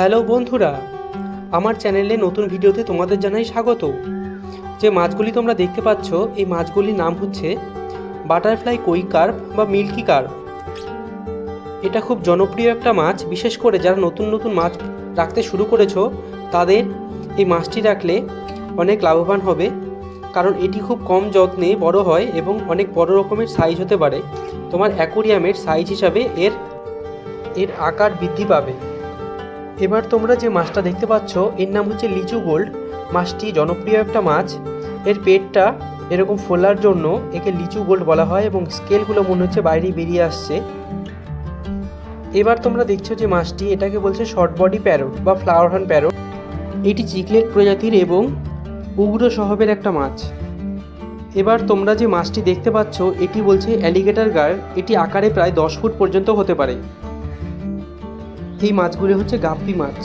Hello বন্ধুরা, আমার চ্যানেলে নতুন ভিডিওতে তোমাদের জানাই স্বাগত। যে মাছগুলি তোমরা দেখতে পাচ্ছ, এই মাছগুলির নাম হচ্ছে বাটারফ্লাই কই কার্প বা মিল্কি কার্প। এটা খুব জনপ্রিয় একটা মাছ, বিশেষ করে যারা নতুন নতুন মাছ রাখতে শুরু করেছ, তাদের এই মাছটি রাখলে অনেক লাভবান হবে, কারণ এটি খুব কম যত্নে বড় হয় এবং অনেক বড় রকমের সাইজ হতে পারে। তোমার অ্যাকোরিয়ামের সাইজ হিসাবে এর এর আকার বৃদ্ধি পাবে। এবার তোমরা যে মাছটা দেখতে পাচ্ছ, এর নাম হচ্ছে লিচু গোল্ড। মাছটি জনপ্রিয় একটা মাছ। এর পেটটা এরকম ফোলার জন্য একে লিচু গোল্ড বলা হয় এবং স্কেলগুলো মনে হচ্ছে বাইরে বেরিয়ে আসছে। এবার তোমরা দেখছ যে মাছটি এটাকে বলছে শর্ট বডি প্যারোট বা ফ্লাওয়ার হর্ন প্যারোট এটি চিকলেট প্রজাতির এবং উগ্র স্বভাবের একটা মাছ। এবার তোমরা যে মাছটি দেখতে পাচ্ছ, এটি বলছে অ্যালিগেটার গার এটি আকারে প্রায় দশ ফুট পর্যন্ত হতে পারে। এই মাছগুলি হচ্ছে গাপ্পি মাছ।